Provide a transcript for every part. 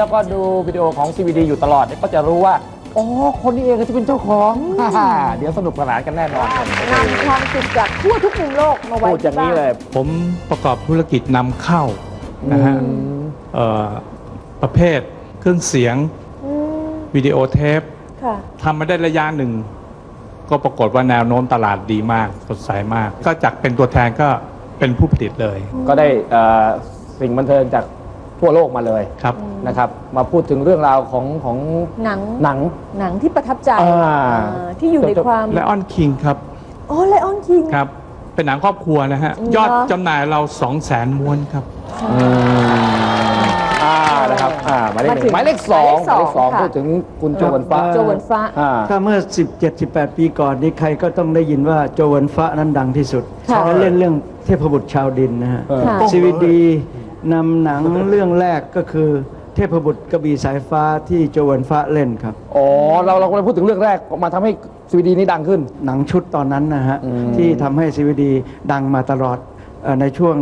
แล้วก็ดูวิดีโอของ CVD อยู่ตลอดเนี่ยก็จะรู้ว่า อ๋อ คนนี้เองที่เป็นเจ้าของฮ่าๆเดี๋ยวสนุกสนานกันแน่นอนนำความสุขจากทั่วทุกมุมโลกมาไว้พูดอย่างนี้เลย ผมประกอบธุรกิจนำเข้านะฮะอืมเอ่อประเภทเครื่องเสียงอืมวิดีโอเทปค่ะ ทำมาได้ระยะหนึ่ง ก็ปรากฏว่าแนวโน้มตลาดดีมาก สดใสมาก ก็จากเป็นตัวแทนก็เป็นผู้ผลิตเลย ก็ได้เอ่อสิ่งบันเทิงจาก ทั่วโลกมาเลยครับ นะครับ มาพูดถึงเรื่องราวของของหนังหนัง หนังที่ประทับใจอ่าอ่าที่อยู่ในความและออนคิงครับโอ้ไลออนคิง ครับ เป็นหนังครอบครัวนะฮะเหรอยอดจำหน่ายเรา 2 0 0แสนม้วนครับอ่านะครับอ่าหมายเลขหนึ่งหมายเลขสองหมายเลขสองพูดถึงคุณโจวันฟ้าโจวันฟ้า อ่า ถ้าเมื่อ 17 18 ปีก่อนนี้ใครก็ต้องได้ยินว่าโจวันฟ้านั้นดังที่สุดค่ะและเล่นเรื่องเทพบุตรชาวดินนะฮะเออ ค่ะ ซีวีดี นำหนังเรื่องแรกก็คือเทพบุตรกระบี่สายฟ้าที่โจวันฟ้าเล่นครับ อ๋อเราเราก็เลยพูดถึงเรื่องแรกมาทำให้ CVD นี้ดังขึ้น หนังชุดตอนนั้นนะฮะอืมที่ทำให้ซีวีดีดังมาตลอดเอ่อในช่วง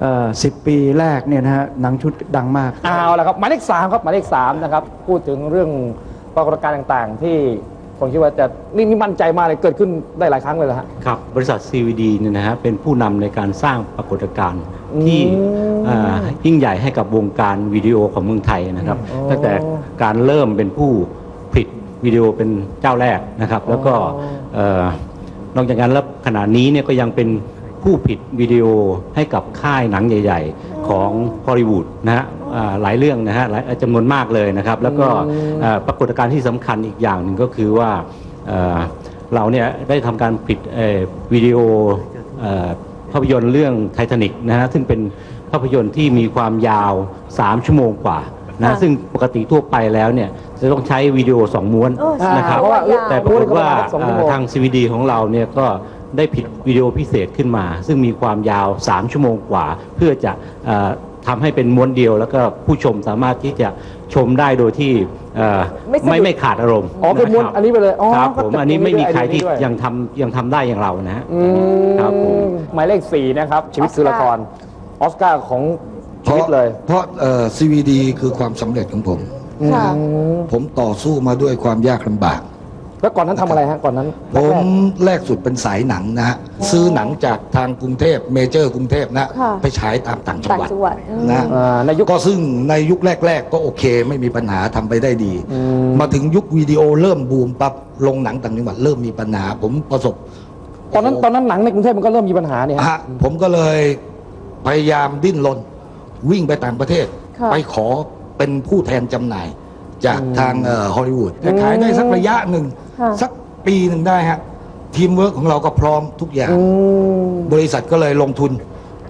เอ่อ10 ปีแรกเนี่ยนะฮะหนังชุดดังมาก เอาละครับหมายเลขสามครับหมายเลขสามนะครับพูดถึงเรื่องปรากฏการณ์ต่างๆ ที่ผมคิดว่าจะนี่นี่มั่นใจมากเลยเกิดขึ้นได้หลายครั้งเลยเหรอฮะ ครับบริษัท CVD เนี่ยนะฮะเป็นผู้นำในการสร้างปรากฏการณ์ ที่อืมเอ่อยิ่งใหญ่ให้กับวงการวิดีโอของเมืองไทยนะครับอ๋อตั้งแต่การเริ่มเป็นผู้ผลิตวิดีโอเป็นเจ้าแรกนะครับ แล้วก็อ๋อเอ่อนอกจากนั้นแล้วขณะนี้เนี่ยก็ยังเป็นผู้ผลิตวิดีโอให้กับค่ายหนังใหญ่ ๆ ของฮอลลีวูดนะฮะอ่าหลายเรื่องนะฮะหลายจำนวนมากเลยนะครับ แล้วก็เอ่อปรากฏการณ์ที่สำคัญอีกอย่างหนึ่งก็คือว่าเอ่อเราเนี่ยได้ทำการผลิตเอ่อวิดีโอเอ่อ ภาพยนตร์เรื่องไททานิกนะฮะซึ่งเป็นภาพยนตร์ที่มีความยาว 3 ชั่วโมงกว่านะค่ะซึ่งปกติทั่วไปแล้วเนี่ยจะต้องใช้วิดีโอ 2 ม้วนเออใช่นะครับเพราะว่าแต่ปรากฏว่าสองชั่วโมงเอ่อทาง CVD ของเราเนี่ยก็ได้ผลิตวิดีโอพิเศษขึ้นมา ซึ่งมีความยาว 3 ชั่วโมงกว่า เพื่อจะเอ่อ ทำให้เป็นม้วนเดียว แล้วก็ผู้ชมสามารถที่จะชมได้โดยที่เอ่อไม่สะดุดไม่ไม่ขาดอารมณ์อ๋อเป็นม้วนะครับอันนี้ไปเลยอ๋อครับก็ผมจะอันนี้ไม่มีใครที่ด้วยยังทำยังทำได้อย่างเรานะฮะอืมครับผมหมายเลขสี่นะครับชีวิตคือละครออสการ์ของชีวิตเลย เพราะเอ่อ CVD คือความสำเร็จของผมค่ะผมต่อสู้มาด้วยความยากลำบาก แล้วก่อนนั้นทำอะไรฮะก่อนนั้นผมแรก แรกสุดเป็นสายหนังนะฮะซื้อหนังจากทางกรุงเทพเมเจอร์กรุงเทพนะ ค่ะไปฉายตามต่างจังต่างหวัดจังหวัดอืม นะอ่าในยุคก็ซึ่งในยุคแรก ๆ ก็โอเค ไม่มีปัญหาทำไปได้ดี อืม มาถึงยุควิดีโอเริ่มบูมปั๊บลงหนังต่างจังหวัดเริ่มมีปัญหา ผมประสบ ตอนนั้นตอนนั้นหนังในกรุงเทพมันก็เริ่มมีปัญหาเนี่ยฮะ ฮะผมก็เลยพยายามดิ้นรนวิ่งไปต่างประเทศ ค่ะ ไปขอเป็นผู้แทนจำหน่าย จากอืมทางฮอลลีวูดแต่ขายได้สักระยะหนึ่ง ค่ะสักปีหนึ่งได้ฮะ ทีมเวิร์กของเราก็พร้อมทุกอย่างอืมบริษัทก็เลยลงทุน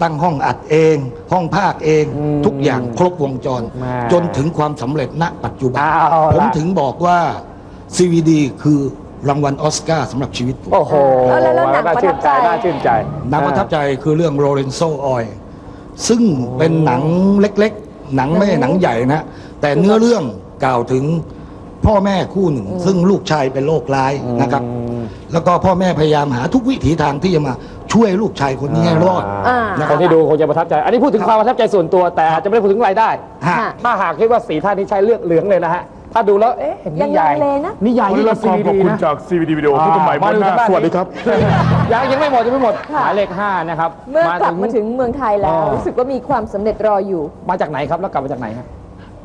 ตั้งห้องอัดเอง ห้องภาคเอง อืมทุกอย่างครบวงจร มา จนถึงความสำเร็จณปัจจุบัน เอาล่ะผมถึงบอกว่า CVD คือรางวัลออสการ์สำหรับชีวิตผม โอ้โหแล้วแล้วแล้วหนังน่าชื่นใจประทับใจ น่าชื่นใจ หนังประทับใจคือเรื่องโรเลนโซออยซึ่งเป็นหนังเล็กๆ หนังไม่ใช่หนังใหญ่นะ แต่เนื้อเรื่อง กล่าวถึงพ่อแม่คู่หนึ่ง ซึ่งลูกชายเป็นโรคร้ายนะครับ แล้วก็พ่อแม่พยายามหาทุกวิถีทางที่จะมาช่วยลูกชายคนนี้ให้รอด อ่า คนที่ดูคงจะประทับใจ อันนี้พูดถึงความประทับใจส่วนตัวแต่อาจจะไม่ได้พูดถึงรายได้ ฮะค่ะถ้าหากคิดว่าสีท่านนี้ใช้เลือกเหลืองเลยนะฮะ ถ้าดูแล้ว เอ๊ะยังนิยายลังเลนะ นิยายวันที่นี้เราเราขอซีขอบดีคุณนะจาก CVD วิดีโอที่คุณหมายมาบ้านดูหน้าทางด้านสวัสดีครับ ยังยังไม่หมดยังไม่หมดค่ะหมายเลขห้านะครับเมื่อกลับมาถึงเมืองไทยแล้วอ๋อรู้สึกว่ามีความสำเร็จรออยู่ มาจากไหนครับแล้วกลับมาจากไหนครับ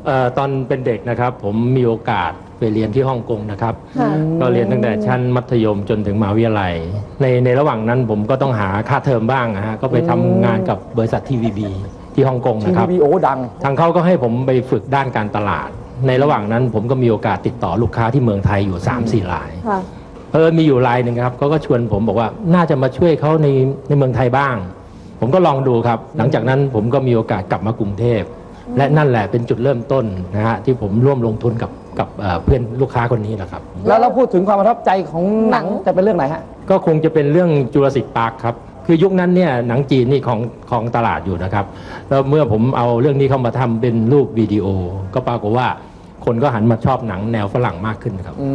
เอ่อตอนเป็นเด็กนะครับ ผมมีโอกาสไปเรียนที่ฮ่องกงนะครับ ค่ะก็เรียนตั้งแต่ชั้นมัธยมจนถึงมหาวิทยาลัย ในในระหว่างนั้นผมก็ต้องหาค่าเทอมบ้างนะฮะก็ไปทำงานกับบริษัททีวีบีที่ฮ่องกงทีนะครับวีโอดัง ทางเขาก็ให้ผมไปฝึกด้านการตลาด ในระหว่างนั้นผมก็มีโอกาสติดต่อลูกค้าที่เมืองไทยอยู่ 3 4ราย ค่ะเออมีอยู่รายหนึ่งครับเขาก็ชวนผมบอกว่าน่าจะมาช่วยเขาในในเมืองไทยบ้าง ผมก็ลองดูครับ หลังจากนั้นผมก็มีโอกาสกลับมากรุงเทพ และนั่นแหละเป็นจุดเริ่มต้นนะฮะที่ผมร่วมลงทุนกับกับเอ่อเพื่อนลูกค้าคนนี้แหละครับ แล้วเราพูดถึงความประทับใจของหนังหนังจะเป็นเรื่องไหนฮะ ก็คงจะเป็นเรื่องจูราสิกพาร์คครับ คือยุคนั้นเนี่ยหนังจีนนี่ของของตลาดอยู่นะครับ แล้วเมื่อผมเอาเรื่องนี้เข้ามาทำเป็นรูปวิดีโอ ก็ปรากฏว่าคนก็หันมาชอบหนังแนวฝรั่งมากขึ้นครับ อื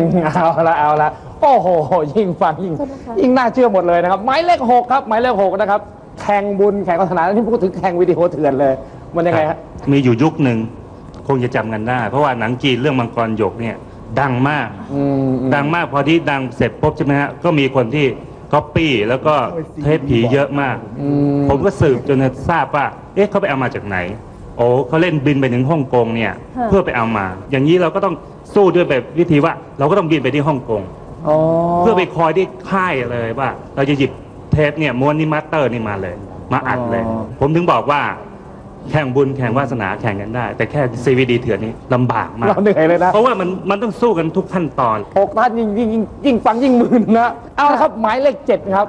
มเอาละเอาละโอ้โห ยิ่งฟังยิ่งขอบคุณค่ะยิ่งน่าเชื่อหมดเลยนะครับ หมายเลขหกครับ หมายเลขหกนะครับ แข่งบุญแข่งศาสนาที่พูดถึงแข่งวิดีโอเถื่อนเลย มันยังไงฮะ มีอยู่ยุคหนึ่งคงจะจำกันได้ เพราะว่าหนังจีนเรื่องมังกรหยกเนี่ย ดังมาก อืมอืมดังมากพอที่ดังเสร็จปุ๊บใช่ไหมฮะ ก็มีคนที่ก๊อปปี้แล้วก็เทปผีเยอะมาก อืม ผมก็สืบจนทราบว่า เอ๊ะเขาไปเอามาจากไหน โอ้เขาเล่นบินไปถึงฮ่องกงเนี่ยฮะเพื่อไปเอามา อย่างนี้เราก็ต้องสู้ด้วยแบบวิธีว่า เราก็ต้องบินไปที่ฮ่องกง อ๋อเพื่อไปคอยที่ค่ายเลยว่า เราจะหยิบเทปเนี่ยม้วนนี่มาสเตอร์นี่มาเลย มาอัดเลย ผมถึงบอกว่า แข่งบุญแข่งวาสนาแข่งกันได้ แต่แค่ CVD เถื่อนนี้ลำบากมาก เราเหนื่อยเลยนะเพราะว่ามันมันต้องสู้กันทุกขั้นตอน หกท่านยิ่งยิ่งยิ่งยิ่งฟังยิ่งมึนนะ เอาละครับหมายเลขเจ็ดครับ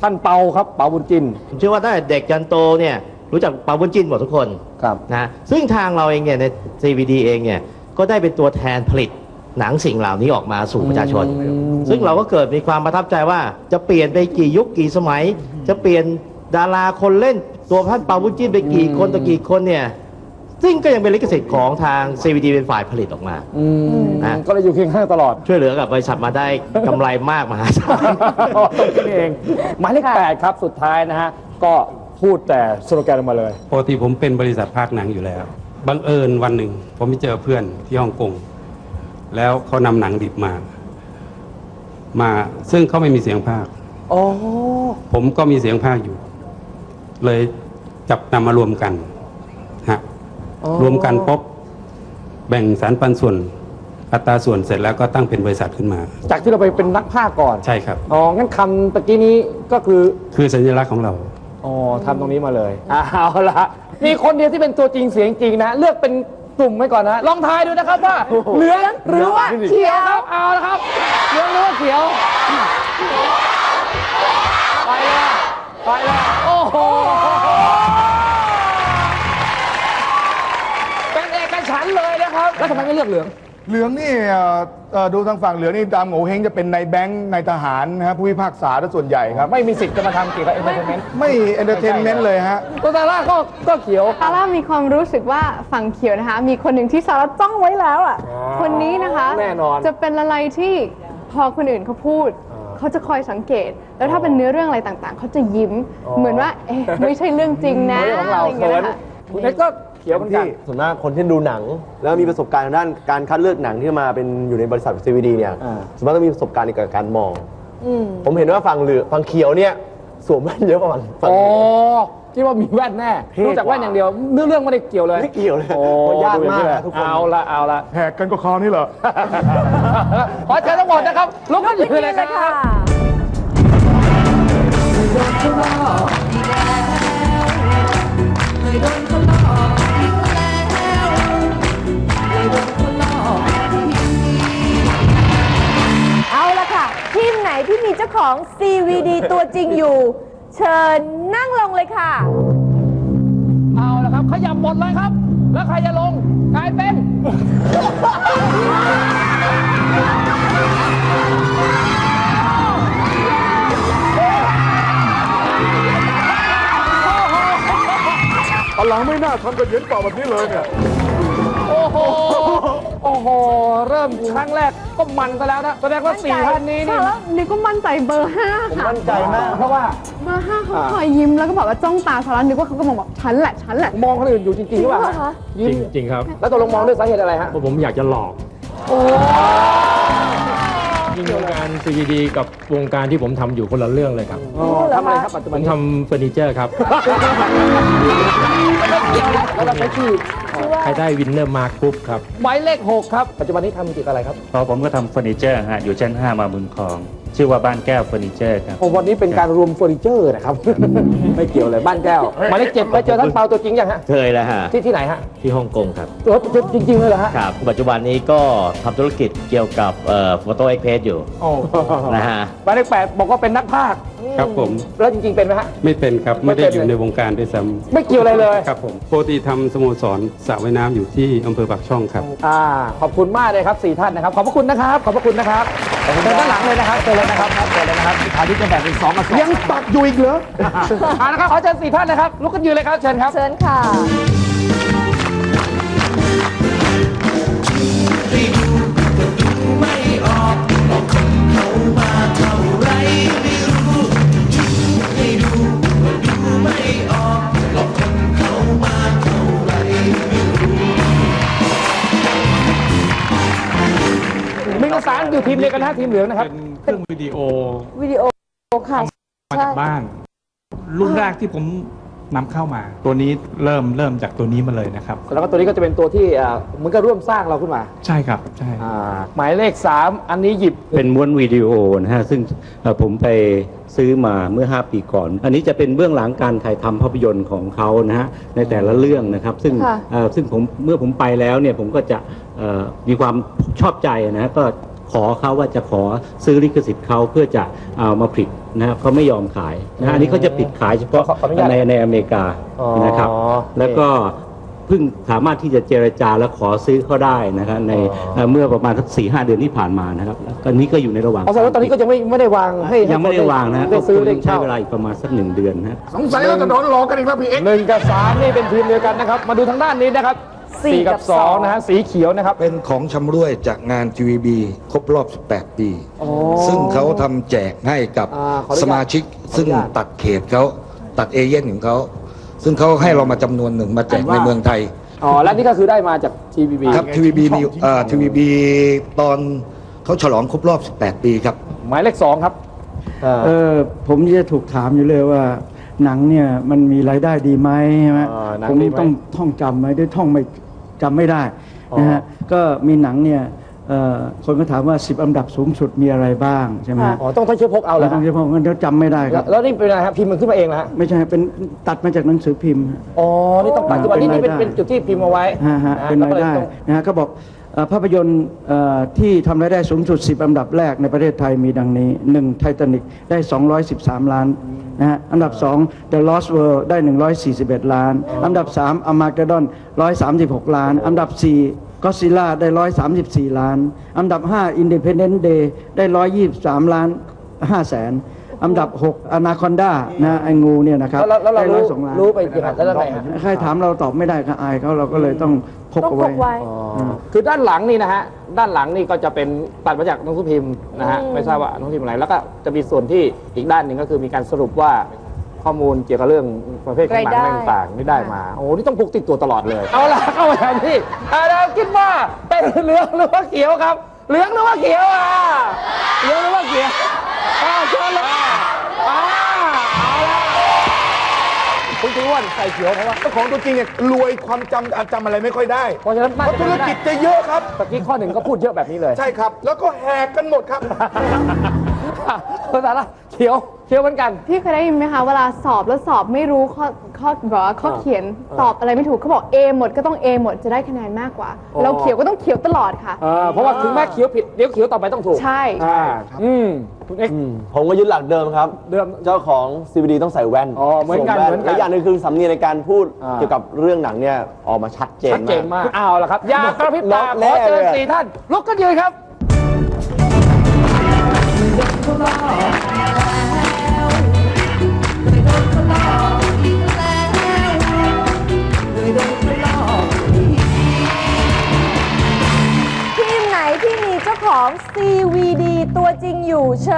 ท่านเปาครับเปาบุญจินผมเชื่อว่าตั้งแต่เด็กยันโตเนี่ยรู้จักปาบุญจินหมดทุกคนครับ นะซึ่งทางเราเองเนี่ยใน CVD เองเนี่ยก็ได้เป็นตัวแทนผลิตหนังสิ่งเหล่านี้ออกมาสู่ประชาชน อืม ซึ่งเราก็เกิดมีความประทับใจว่าจะเปลี่ยนไปกี่ยุคกี่สมัย จะเปลี่ยน ดาราคนเล่นตัวท่านปาบุญจินไปกี่คนต่อกี่คนเนี่ย ซึ่งก็ยังเป็นลิขสิทธิ์ของทาง CVD เป็นฝ่ายผลิตออกมา อืมนะ ก็เลยอยู่เคียงข้างตลอดช่วยเหลือกับบริษัทมาได้กำไรมากมหาศาลตรงนี้เองหมายเลขแปดครับสุดท้ายนะฮะ ก็พูดแต่สโลแกนออกมาเลย ปกติผมเป็นบริษัทภาคหนังอยู่แล้ว บังเอิญวันหนึ่ง ผมไปเจอเพื่อนที่ฮ่องกง แล้วเขานำหนังดิบมา มาซึ่งเขาไม่มีเสียงภาค อ๋อ ผมก็มีเสียงภาคอยู่ เลยจับนำมารวมกันฮะอ๋อรวมกันปุ๊บแบ่งสารปันส่วนอัตราส่วนเสร็จแล้วก็ตั้งเป็นบริษัทขึ้นมา จากที่เราไปเป็นนักภาคก่อนใช่ครับ อ๋องั้นคำตะกี้นี้ก็คือ คือสัญลักษณ์ของเรา อ๋อทำตรงนี้มาเลยเอาละมีคนเดียวที่เป็นตัวจริงเสียงจริงนะ เลือกเป็นกลุ่มไว้ก่อนนะ ลองทายดูนะครับว่า เหลืองหรือว่าเขียวครับ เอาละครับ เหลืองหรือว่าเขียว ไปเลย ไปเลย แล้วทำไมไม่เลือกเหลือง เหลืองนี่เอ่อเอ่อดูทางฝั่งเหลืองนี่ตามโง่เฮงจะเป็นในายแบงค์ในายทหารนะครับผู้พิพากษาซะส่วนใหญ่ครับไม่มีสิทธิ์จะมาทำเกี่ยวกับเอนเตอร์เทนเมนต์ไม่เอนเตอร์เทนเมนต์เลยฮะ ตัวซาร่าก็ก็เขียว ซาร่ามีความรู้สึกว่าฝั่งเขียวนะคะ มีคนหนึ่งที่ซาร่าจ้องไว้แล้วอะอ๋อคนนี้นะคะแน่นอนจะเป็นอะไรที่พอคนอื่นเขาพูด เขาจะคอยสังเกต แล้วถ้าเป็นเนื้อเรื่องอะไรต่างๆ เขาจะยิ้มอ๋อเหมือนว่า เอ๊ะ ไม่ใช่เรื่องจริงนะเรื่องของเราอะไรอย่างเขิเงี้ยนค่ะคุณเน็ตก็ เขียวเหมือนกัน ส่วนมากคนที่ดูหนัง แล้วมีประสบการณ์ทางด้านการคัดเลือกหนังที่มาเป็นอยู่ในบริษัท CVD เนี่ยอ่า ส่วนมากต้องมีประสบการณ์ในการมอง อืมผมเห็นว่าฝั่งเหลืองฝั่งเขียวเนี่ยสวมแว่นเยอะกว่าฝั่งฝั่ง อ๋อเหลืองคิดว่ามีแว่นแน่เท่กว่ารู้จักแว่นอย่างเดียวเนื้อเรื่องไม่ได้เกี่ยวเลยไม่เกี่ยวเลยโอ้โอ้ยากดูองมากนี้นะทุกคนเอาละเอาละแหกกันก็คราวนี้เหรอ ขอเชิญทั้งหมดนะครับลุกขึ้นยืนเลยครับเอา นที่มีเจ้าของ CVD ตัวจริงอยู่ เชิญนั่งลงเลยค่ะ เอาละครับ ขยับหมดเลยครับ แล้วใครจะลงกลายเป็น ตอนหลังไม่น่าทำกระเย็นเปล่าแบบนี้เลยเนี่ย โอ้โห โอ้โห เริ่มครั้งแรกก็มันซะแล้วนะแสดงว่าสี่ท่านนี้นี่ ใช่แล้วนี่ก็มั่นใจเบอร์ห้าค่ะ มั่นใจมาก เพราะว่า เบอร์ห้าเขาคอยยิ้มแล้วก็บอกว่าจ้องตาซาร่านึกว่าเขาก็มองแบบฉันแหละฉันแหละ มองคนอื่นอยู่จริงๆหรือเปล่าจริงเหรอคะยิ้จมริงจริงครับแล้วตกลงมองด้วยสาเหตุอะไรฮะ เพราะผมอยากจะหลอกยิ่งวงการ CVD กับวงการที่ผมทำอยู่คนละเรื่องเลยครับ อ๋อทำอะไรครับปัจจุผบันมนี้ทำเฟอร์นิเจอร์ครับ แล้วก็ใช้ชื่อ ใครได้วินเนอร์มาร์กปุ๊บครับ หมายเลขหกครับ ปัจจุบันนี้ทำเกี่ยวกับอะไรครับพอผมก็ทำเฟอร์นิเจอร์ฮะอยู่ชั้น 5 มาบุญคลอง ชื่อว่าบ้านแก้วเฟอร์นิเจอร์ครับผมวันนี้เป็นการรวมเฟอร์นิเจอร์นะครับ ไม่เกี่ยวเลยบ้านแก้วหมายเลขเจ็ดไปเจอท่านเปาตัวจริงยังฮะเคยแล้วฮะ ที่ที่ไหนฮะที่ฮ่องกงครับเออจริงๆเลยเหรอฮะครับ ปัจจุบันนี้ก็ทำธุรกิจเกี่ยวกับโฟโต้เอ็กเพสอยู่ โอ้นะฮะหมายเลขแปดบอกว่าเป็นนักพากย์ ครับผม แล้วจริงๆเป็นไหมฮะ ไม่เป็นครับไม่ไม่เป็นได้อยู่ในวงการด้วยซ้ไม่เกี่ยวอะไรเลยำครับผมปกติทำสโมสรสระว่ายน้ำอยู่ที่อำเภอปากช่องครับ อ่าขอบคุณมากเลยครับสี่ท่านนะครับขอบพระคุณนะครับขอบพระคุณนะครับเชิญด้านหลังเลยนะครับเชิญเลยนะครับเชิญเลยนะครับฐานที่จะแบ่งเป็นสองกับสองยังตักอยู่อีกเหรอเอาละครับขอเชิญสี่ท่านนะครับลุกขึ้นยืนเลยครับเชิญครับ เชิญค่ะะทีมเหลืองนะครับ เป็นเครื่องวิดีโอวิดีโอค่ะ มาจากบ้าน รุ่นแรกที่ผมนำเข้ามา ตัวนี้เริ่มเริ่มจากตัวนี้มาเลยนะครับ แล้วก็ตัวนี้ก็จะเป็นตัวที่อ่าเหมือนกับร่วมสร้างเราขึ้นมาใช่ครับใช่ อ่าหมายเลข 3 อันนี้หยิบ เป็นม้วนวิดีโอนะฮะซึ่งเอ่อผมไปซื้อมาเมื่อ 5 ปีก่อน อันนี้จะเป็นเบื้องหลังการถ่ายทำภาพยนตร์ของเขานะฮะในแต่ละเรื่องนะครับ ซึ่งค่ะ เอ่อซึ่งผมเมื่อผมไปแล้วเนี่ยผมก็จะเอ่อ มีความชอบใจนะฮะก็ขอเขาว่าจะขอซื้อลิขสิทธิ์เขาเพื่อจะเอามาผลิตนะครับเขาไม่ยอมขายนะฮะอันนี้เขาจะปิดขายเฉพาะขอขออนุญาต ในในอเมริกาอ๋อนะครับ แล้วก็เพิ่งสามารถที่จะเจรจาและขอซื้อเขาได้นะครับในเอ่อเมื่อประมาณสักสี่ห้าเดือนที่ผ่านมานะครับตอนนี้ก็อยู่ในระหว่าง เอาแสดงว่าตอนนี้ก็ยังไม่ไม่ได้วางให้ให้ยังไม่ได้วางนะได้ก็ซื้อคงได้ใช้เช่าเวลาอีกประมาณสักหนึ่งเดือนนะสงสัยเราจะโดนหลอกกันอีกแล้วพี่เอ็กซ์ หนึ่งกับสามนี่เป็นทีมเดียวกันนะครับ มาดูทางด้านนี้นะครับ สี่สี่กักับบสองสองนะฮะสีเขียวนะครับ เป็นของชำร่วยจากงาน TVB ครบรอบ 18 ปีซึ่งเขาทำแจกให้กับอ่าขออนุญาตสมาชิก ซึ่งขออนุญาต ตัดเขตเขาตัดเอเย่นของเขาซึ่งเขาให้เรามาจำนวนหนึ่งมาแจกในเมืองไทย อ๋อและนี่ก็คือได้มาจาก TVB ครับ TVB มีเอ่อ TVB ตอนเขาฉลองครบรอบ 18 ปีครับ หมายเลขสองครับ เออผมจะถูกถามอยู่เลยว่า หนังเนี่ยมันมีรายได้ดีไหมใช่ไหมอ่าหนังผมดีไหม ต้องท่องจำไหมด้วยท่องไม่จำไม่ได้นะฮะก็มีหนังเนี่ยเอ่อคนก็ถามว่า 10 อันดับสูงสุดมีอะไรบ้างใช่ไหมฮะอ๋อต้องต้องช่วยพกเอาเลยเราต้องเฉพาะงั้นเดี๋ยวจำไม่ได้คแล้รัวบ แล้วนี่เป็นอะไรครับพิมพ์มันขึ้นมาเองนะฮะไม่ใช่เป็นตัดมาจากหนังสือพิมพ์ อ๋อนี่ต้องปัจจุบันนี่นี่เป็นเป็นรายได้เป็นจุดที่พิมพ์เอาไว้ฮะฮะะเป็นรายได้แล้วก็ลต้องนะฮะก็บอกเอ่อภาพยนตร์เอ่อที่ทำรายได้สูงสุด 10 อันดับแรกในประเทศไทยมีดังนี้ 1. ไททานิกได้ 213 ล้าน นะฮะอันดับ 2 The Lost World ได้ 141 ล้าน อันดับ 3 Armageddon 136 ล้าน อันดับ 4 Godzilla ได้ 134 ล้าน อันดับ 5 Independence Day ได้ 123 ล้าน5แสนอันดับ6 Anaconda นะไอ้งูเนี่ยนะครับแล้วแล้วเราได้รู้102ล้านรู้ไปยังไงแล้วไงฮะใครถามเราตอบไม่ได้ก็อายเขาเราก็เลยต้อง พกต้องเอาพไว้กไว้ คือด้านหลังนี่นะฮะด้านหลังนี่ก็จะเป็นตัดมาจากหนังสือพิมพ์นะฮะอืม ไม่ทราบว่าหนังสือพิมพ์อะไรแล้วก็จะมีส่วนที่อีกด้านหนึ่งก็คือมีการสรุปว่าข้อมูลเกี่ยวกับเรื่องประเภทของหนังต่างๆที่ได้มาโอ้โหนี่ต้องพกติดตัวตลอดเลย เอาล่ะเข้ามาแทนที่อ่าเราคิดว่าเป็นเหลืองหรือว่าเขียวครับเหลืองหรือว่าเขียวอะเหลืองหรือว่าเขียวอ่าเชิญเลยอ่าเอาละ คุณตีอ้วนใส่เขียวเพราะว่าเจ้าของตัวจริงเนี่ยรวยความจำจำอะไรไม่ค่อยได้เพราะฉะนั้นเพน่าราะจะธุรไม่ได้กิจจะเยอะครับ ตะกี้ข้อหนึ่งก็พูดเยอะแบบนี้เลย ใช่ครับ แล้วก็แหกกันหมดครับ ภาษาละเขียวเขียวเหมือนกัน พี่เคยได้ยินไหมคะเวลาสอบแล้วสอบไม่รู้ข้อข้อแบบว่าข้อเขียนตอบอะไรไม่ถูกเขาบอก A หมดก็ต้อง A หมดจะได้คะแนนมากกว่า อ๋อ เราเขียวก็ต้องเขียวตลอดค่ะเออเพราะว่าถึงแม้เขียวผิดเดี๋ยวเขียวต่อไปต้องถูกใช่ อ่าอืมคุณเอ็กซ์ผมก็ยึดหลักเดิมครับ เดิม เจ้าของ CVD ต้องใส่แว่นอ๋อเหมือนกันสวแว่เหมือนกันและอย่างหนึงคือสำเนียงในการพูดอ่า เกี่ยวกับเรื่องหนังเนี่ยออกมาชัดเจนชัดเจนมาก มากเอาละครับ อยากระพริบตาล็ขอกอแน่เชิญเลยอะ สี่ท่าน ลุกขึ้นยืนครับที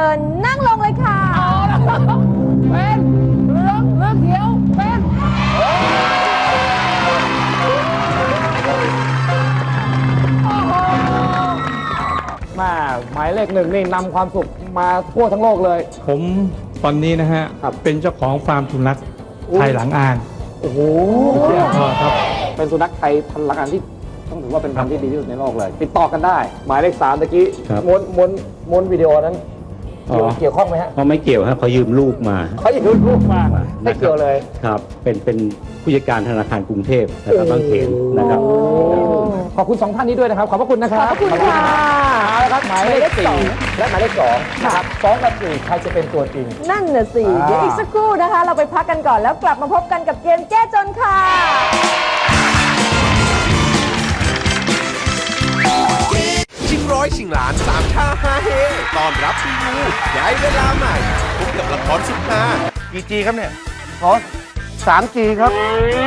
ชิญนั่งลงเลยค่ะ เป็นเหลืองเหลืองเขียวเป็นมาหมายเลขหนึ่งนี่นำความสุขมาทั่วทั้งโลกเลย ผมตอนนี้นะฮะ ครับ เป็นเจ้าของฟาร์มสุนัขไทยหลังอ่านโอ้โห ครับ เป็นสุนัขไทยพันธุ์ละกันที่ต้องถือว่าเป็นพันธุ์ที่ดีที่สุดในโลกเลย ติดต่อกันได้ หมายเลขสามตะกี้ครับ ม้วนม้วนม้วนวิดีโอนั้น อ๋อ เกี่ยวข้องไหมฮะเพราะไม่เกี่ยวฮะเขายืมลูกมาเขาอยู่รูปมาไม่เกี่ยวเลย ครับ เป็นเป็นผู้จัดการธนาคารกรุงเทพนะครับบางเขนนะครับ ขอบคุณสองท่านนี้ด้วยนะครับ ขอบพระคุณนะครับขอบพระคุณค่ะเอาละครับหมายเลขสี่และหมายเลขสองนะครับสองกับสี่ใครจะเป็นตัวจริง นั่นน่ะสิ อ่า เดี๋ยวอีกสักครู่นะคะ เราไปพักกันก่อนแล้วกลับมาพบกันกับเกมแก้จนค่ะ ร้อยชิงล้านสามชาฮาเฮตอนรับปีงูย้ายเวลาใหม่พบกับละครสุดฮากี่จีครับเนี่ยขอสามจีครับ